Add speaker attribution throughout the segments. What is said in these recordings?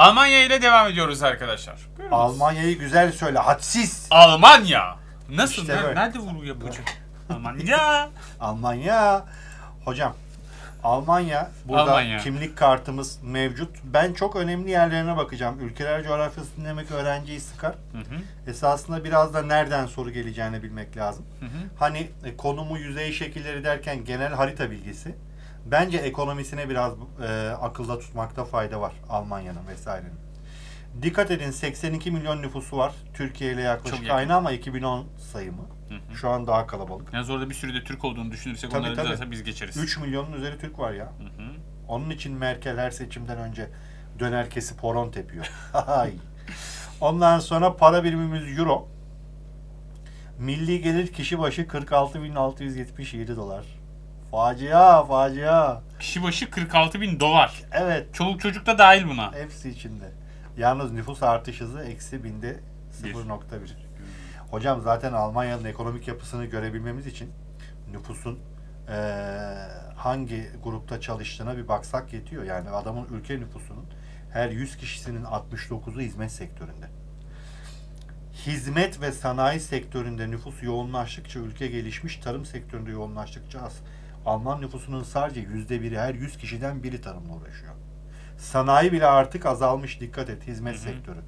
Speaker 1: Almanya ile devam ediyoruz arkadaşlar.
Speaker 2: Almanya'yı güzel söyle. Hadsiz.
Speaker 1: Almanya. Nasıl?
Speaker 2: İşte böyle.
Speaker 1: Nerede vurgu yapacak? Almanya.
Speaker 2: Almanya. Hocam Almanya burada
Speaker 1: Almanya.
Speaker 2: kimlik kartımız mevcut. Ben çok önemli yerlerine bakacağım. Ülkeler coğrafyası dinlemek öğrenciyi sıkar.
Speaker 1: Hı hı,
Speaker 2: Esasında biraz da nereden soru geleceğini bilmek lazım.
Speaker 1: hı hı.
Speaker 2: Hani e, konumu, yüzey şekilleri derken genel harita bilgisi. Bence ekonomisine biraz e, akılda tutmakta fayda var Almanya'nın vesairenin. Dikkat edin 82 milyon nüfusu var. Türkiye ile
Speaker 1: Çok
Speaker 2: yaklaşık
Speaker 1: yakın.
Speaker 2: aynı ama 2010 sayımı.
Speaker 1: Hı hı.
Speaker 2: Şu an daha kalabalık.
Speaker 1: Yalnız orada bir sürü de Türk olduğunu düşünürsek
Speaker 2: Tabii,
Speaker 1: onları
Speaker 2: tabii.
Speaker 1: zaten biz geçeriz.
Speaker 2: 3 milyonun üzeri Türk var ya.
Speaker 1: Hı hı.
Speaker 2: Onun için Merkel her seçimden önce döner kesip horon tepiyor. Ondan sonra para birimimiz euro. Milli gelir kişi başı 46.677 dolar. Facia, facia.
Speaker 1: Kişi başı 46 bin dolar.
Speaker 2: Evet,
Speaker 1: Çoluk çocuk da dahil buna.
Speaker 2: hepsi içinde. Yalnız nüfus artış hızı eksi binde
Speaker 1: Bir.
Speaker 2: 0.1. Hocam zaten Almanya'nın ekonomik yapısını görebilmemiz için nüfusun eee, hangi grupta çalıştığına bir baksak yetiyor. Yani adamın ülke nüfusunun her 100 kişisinin 69'u hizmet sektöründe. Hizmet ve sanayi sektöründe nüfus yoğunlaştıkça ülke gelişmiş, tarım sektöründe yoğunlaştıkça az. Alman nüfusunun sadece yüzde biri, her 100 kişiden biri tarımla uğraşıyor. Sanayi bile artık azalmış, dikkat et, hizmet
Speaker 1: Hı hı.
Speaker 2: sektörü.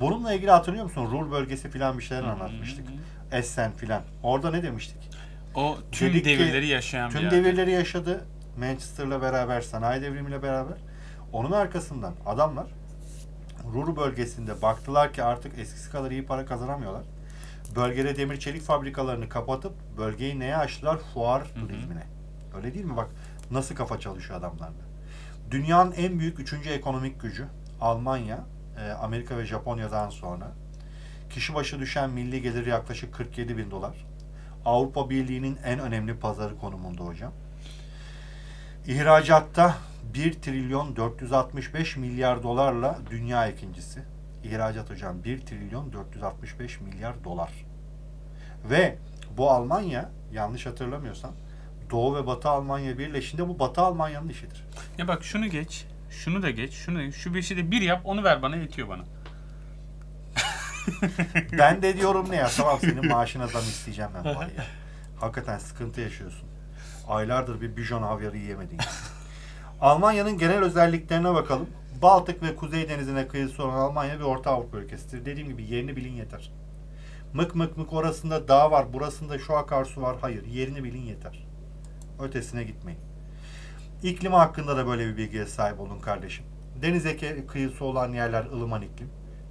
Speaker 2: Bununla ilgili hatırlıyor musun? Ruhr bölgesi filan bir şeyler
Speaker 1: Hı hı.
Speaker 2: anlatmıştık. Essen filan. Orada ne demiştik?
Speaker 1: O tüm
Speaker 2: Dedik ki,
Speaker 1: devirleri yaşayan bir
Speaker 2: Tüm devirleri yaşadı. Manchester'la beraber, sanayi devrimiyle beraber. Onun arkasından adamlar Ruhr bölgesinde baktılar ki artık eskisi kadar iyi para kazanamıyorlar. Bölgede demir çelik fabrikalarını kapatıp bölgeyi neye açtılar? Fuar
Speaker 1: hı.
Speaker 2: turizmine. Öyle değil mi? Bak nasıl kafa çalışıyor adamlarda. Dünyanın en büyük üçüncü ekonomik gücü Almanya, e, Amerika ve Japonya'dan sonra. Kişi başı düşen milli gelir yaklaşık 47 bin dolar. Avrupa Birliği'nin en önemli pazarı konumunda hocam. İhracatta 1 trilyon 465 milyar dolarla dünya ikincisi. İhracat hocam 1 trilyon 465 milyar dolar. Ve bu Almanya yanlış hatırlamıyorsam Doğu ve Batı Almanya birleşinde bu Batı Almanya'nın işidir.
Speaker 1: Ya bak şunu geç. Şunu da geç. Şunu şu beşi de bir yap onu ver bana yetiyor bana.
Speaker 2: Ben de diyorum ne ya tamam senin maaşına zam isteyeceğim ben ay ya. Hakikaten sıkıntı yaşıyorsun. Aylardır bir bijon havyarı yiyemedin. Almanya'nın genel özelliklerine bakalım. Baltık ve Kuzey Denizi'ne kıyısı olan Almanya bir Orta Avrupa ülkesidir. Dediğim gibi yerini bilin yeter. Mık mık mık orasında dağ var, burasında şu akarsu var. Hayır, yerini bilin yeter. Ötesine gitmeyin. İklimi hakkında da böyle bir bilgiye sahip olun kardeşim. Denize ke- kıyısı olan yerler ılıman iklim.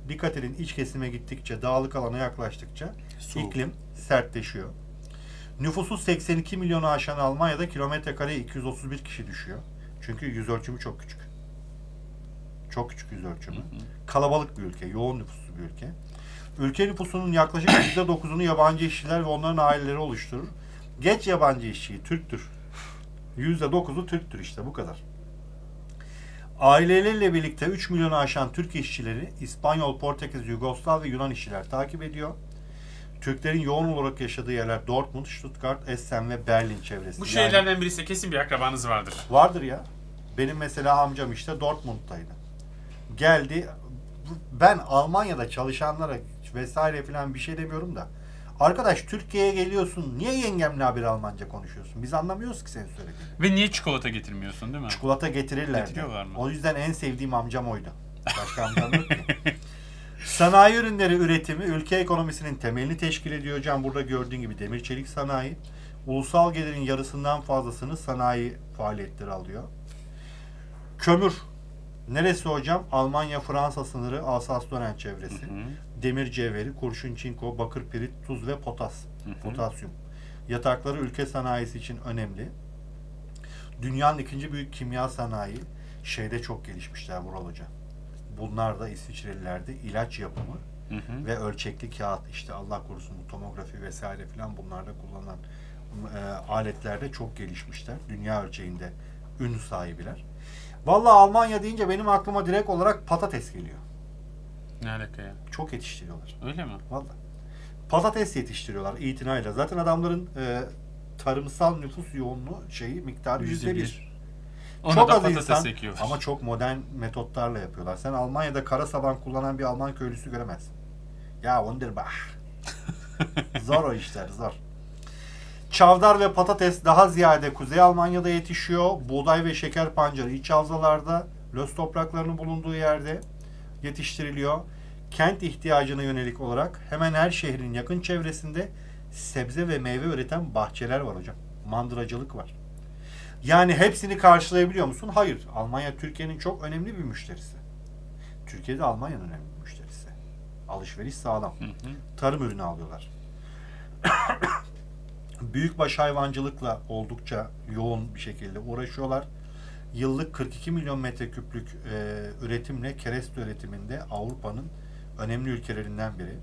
Speaker 2: Dikkat edin iç kesime gittikçe, dağlık alana yaklaştıkça
Speaker 1: Soğuk.
Speaker 2: iklim sertleşiyor. Nüfusu 82 milyonu aşan Almanya'da kilometre kare 231 kişi düşüyor. Çünkü yüz ölçümü çok küçük. Çok küçük yüz ölçümü. Kalabalık bir ülke, yoğun nüfuslu bir ülke. Ülke nüfusunun yaklaşık %9'unu yabancı işçiler ve onların aileleri oluşturur. Geç yabancı işçiyi, Türktür. %9'u Türktür işte bu kadar. Aileleriyle birlikte 3 milyonu aşan Türk işçileri İspanyol, Portekiz, Yugoslav ve Yunan işçiler takip ediyor. Türklerin yoğun olarak yaşadığı yerler Dortmund, Stuttgart, Essen ve Berlin çevresi.
Speaker 1: Bu
Speaker 2: Yani-
Speaker 1: şehirlerden birisi kesin bir akrabanız vardır.
Speaker 2: Vardır ya. Benim mesela amcam işte Dortmund'daydı. Geldi. Ben Almanya'da çalışanlara vesaire falan bir şey demiyorum da. Arkadaş Türkiye'ye geliyorsun. Niye yengemle haber Almanca konuşuyorsun? Biz anlamıyoruz ki senin söylediğini.
Speaker 1: Ve niye çikolata getirmiyorsun değil mi?
Speaker 2: Çikolata getirirler.
Speaker 1: Getiriyorlar mı?
Speaker 2: O yüzden en sevdiğim amcam oydu. Başka amcam yok. Sanayi ürünleri üretimi ülke ekonomisinin temelini teşkil ediyor hocam. Burada gördüğün gibi demir çelik sanayi. Ulusal gelirin yarısından fazlasını sanayi faaliyetleri alıyor. Kömür. Neresi hocam? Almanya Fransa sınırı Alsas-Dönen çevresi.
Speaker 1: Hı.
Speaker 2: Demir cevheri, kurşun çinko, bakır pirit, tuz ve potas.
Speaker 1: Hı hı.
Speaker 2: Potasyum. Yatakları ülke sanayisi için önemli. Dünyanın ikinci büyük kimya sanayi şeyde çok gelişmişler Vural Hoca. Bunlar da İsviçrelilerde ilaç yapımı
Speaker 1: Hı hı.
Speaker 2: ve ölçekli kağıt işte Allah korusun bu tomografi vesaire filan bunlarda kullanılan e, aletlerde çok gelişmişler. Dünya ölçeğinde ün sahibiler. Vallahi Almanya deyince benim aklıma direkt olarak patates geliyor.
Speaker 1: Ne alaka ya?
Speaker 2: Çok yetiştiriyorlar.
Speaker 1: Öyle mi?
Speaker 2: Vallahi. Patates yetiştiriyorlar itinayla. Zaten adamların e, tarımsal nüfus yoğunluğu şeyi miktarı yüzde bir.
Speaker 1: Ona
Speaker 2: çok az insan
Speaker 1: ekiyorlar.
Speaker 2: ama çok modern metotlarla yapıyorlar. Sen Almanya'da kara saban kullanan bir Alman köylüsü göremezsin. Ya wunderbar. zor o işler zor. Çavdar ve patates daha ziyade Kuzey Almanya'da yetişiyor. Buğday ve şeker pancarı iç havzalarda, löz topraklarının bulunduğu yerde yetiştiriliyor. Kent ihtiyacına yönelik olarak hemen her şehrin yakın çevresinde sebze ve meyve üreten bahçeler var hocam. Mandıracılık var. Yani hepsini karşılayabiliyor musun? Hayır. Almanya Türkiye'nin çok önemli bir müşterisi. Türkiye'de Almanya'nın önemli bir müşterisi. Alışveriş sağlam.
Speaker 1: Hı hı.
Speaker 2: Tarım ürünü alıyorlar. Büyükbaş hayvancılıkla oldukça yoğun bir şekilde uğraşıyorlar. Yıllık 42 milyon metreküplük e, üretimle kereste üretiminde Avrupa'nın önemli ülkelerinden biri.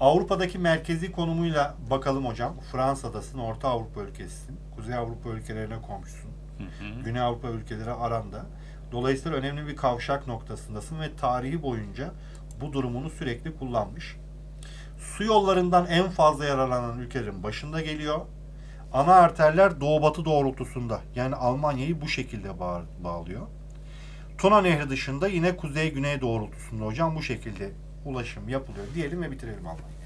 Speaker 2: Avrupa'daki merkezi konumuyla bakalım hocam. Fransa'dasın, Orta Avrupa ülkesisin. Kuzey Avrupa ülkelerine komşusun.
Speaker 1: Hı hı.
Speaker 2: Güney Avrupa ülkeleri aranda. Dolayısıyla önemli bir kavşak noktasındasın ve tarihi boyunca bu durumunu sürekli kullanmış. Su yollarından en fazla yararlanan ülkelerin başında geliyor. Ana arterler doğu batı doğrultusunda. Yani Almanya'yı bu şekilde bağ- bağlıyor. Tuna Nehri dışında yine kuzey güney doğrultusunda hocam bu şekilde ulaşım yapılıyor diyelim ve bitirelim Almanya.